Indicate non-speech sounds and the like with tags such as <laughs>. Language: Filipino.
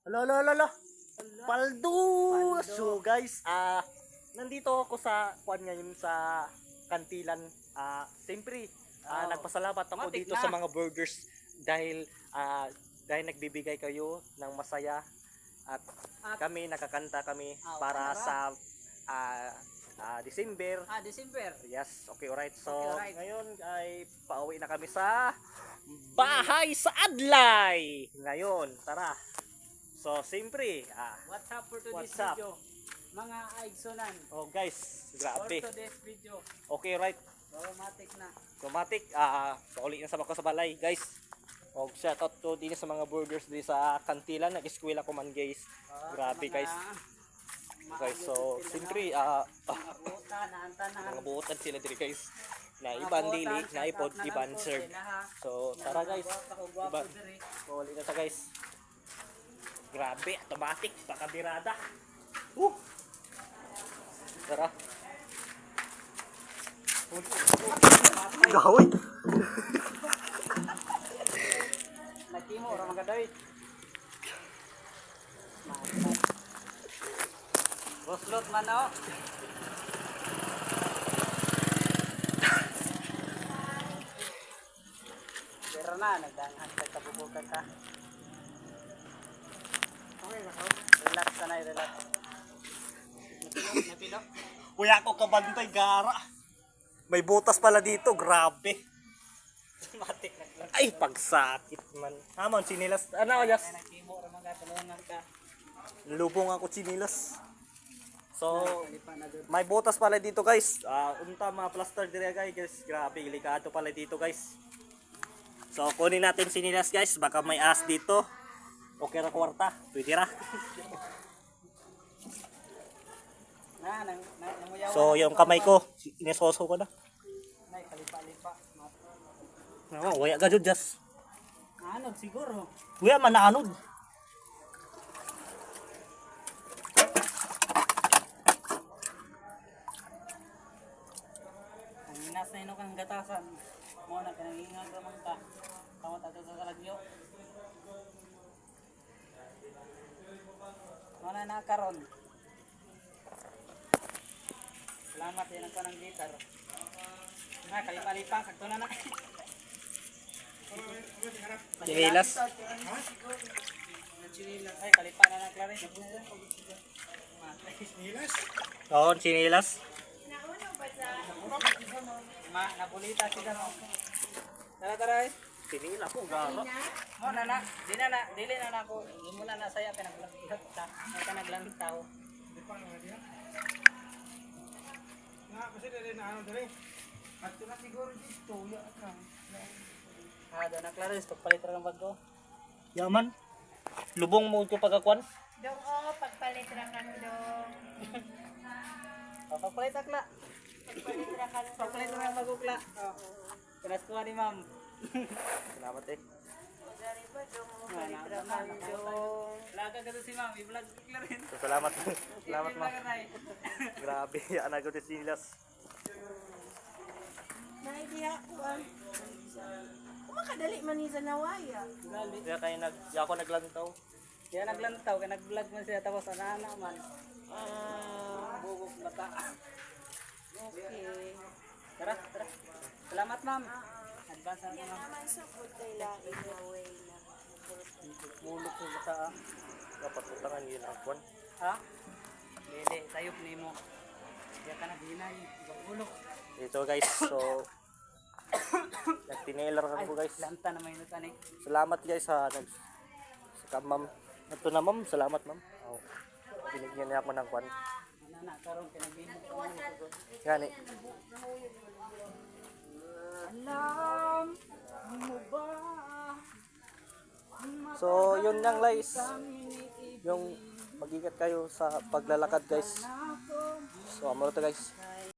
Alo, alo, alo, alo. Paldo! So guys, ah nandito ako sa kuan ngayon sa Kantilan. Ah, siyempre, ah, Oh. nagpasalamat ako Matik dito na. sa mga burgers dahil ah dahil nagbibigay kayo ng masaya at, At- kami nakakanta kami Ah, para ba? sa ah, ah, December. Ah, December. Yes, okay, alright. So, Okay, alright. ngayon ay pauwi na kami sa bahay sa Adlay. Ngayon, tara. So, siyempre, ah, What's up for today's What's up? video? Mga aigsunan. oh guys, For grabe. today's video. Okay, right. Automatic na. Automatic, ah, pauli na sa bako sa balay, guys. O, shout out to din sa mga burgers din sa Kantilan. Nag-eskwela ko man, guys. Ah, Grabe, mga- guys. mga Okay, so, YouTube siyempre, ah, no? mga buta, naantanan. mga buotan sila diri, guys. Na Mga iban buta, dili, na ipod, na lang iban po serve. sila, ha. So, tara, guys. Mga gwapo, gwapo Iba- diri. Pauli na ta, guys. Grabe, automatic, pakabirada. Uh! Tara. Gawin! Nagkimo, ora mga dawi. Boslot man oh. Pero na, nagdangan ka kabubukan ka. Relax ka na, relax. Napilo, napilo. Kuya ko kabantay, gara. May butas pala dito, grabe. Matik na. Ay, pagsakit man. Hamon, sinilas. Ano, tulungan ka. Lubong ako sinilas. So, may butas pala dito, guys. Ah, unta mga plaster dire, guys. Grabe, delikado pala dito, guys. So, kunin natin sinilas, guys. Baka may as dito. Okay ra kwarta. Pwede ra. Na, nang, nang, So, na yung kamay ko, inisoso ko na. Nay, kalipa-lipa. Nawa, waya ka dyan, Jas. Ano, siguro. Kuya, manaanod. Ang minas na ino kang gatasan. Mo na kanangingag ramang ka. Kamot ato sa kalagyo. Mo na nakaron. Salamat yan ang kanang gitar. Na, kalipa-lipa. Sakto na na. Sinilas. Ay, kalipa na na, Clarice. Oo, sinilas. Ma, napulita sila mo. Tara, tara. Sinila ko, gara. Mo na na, di na na, dili na na ako. Hindi mo na na saya pinaglantaw. May ka naglantaw. At na siguro dito, ya ka. Ah, doon na Clarice, pagpalit ra ng bago. Yaman. Lubong mo ito pagkakuan. Dong o, pagpalit ra kan dong. Oh, pagpalit akla. Pagpalit ra kan Pagpalit ra ng bago kla. Oh. Pinas ko ni ma'am. Salamat eh. Ah. Laga ka si ma'am, i-vlog ko Clarice. So, salamat. salamat ma. Ka. Grabe, <laughs> yan ako din sinilas. Naidiha ko ang. Kumakadali man ni sa nawaya. Gali. Kaya kayo nag, ako naglantaw. Kaya naglantaw, kaya nag-vlog man siya tapos anana man. Ah, Bugok mata. okay. Tara, tara. Salamat ma'am. Na Yan naman sa food kay lain na way na. Mulok ko mata. ah. Dapat utangan yun ang kuan. Ha? Lele, tayo ni mo. Kaya ka naghinay. Bulok. Ito guys, so nagtinailer ka po guys. Lanta na may nutan eh. Salamat guys sa nag sa ma'am. Ito na ma'am, salamat ma'am. Oh. Binigyan niya ako ng kuan. Anana, karon kinabino ko mo ito. Gani. Alam mo ba? So, yun lang guys. Yung mag-ingat kayo sa paglalakad guys. So, amuro to guys.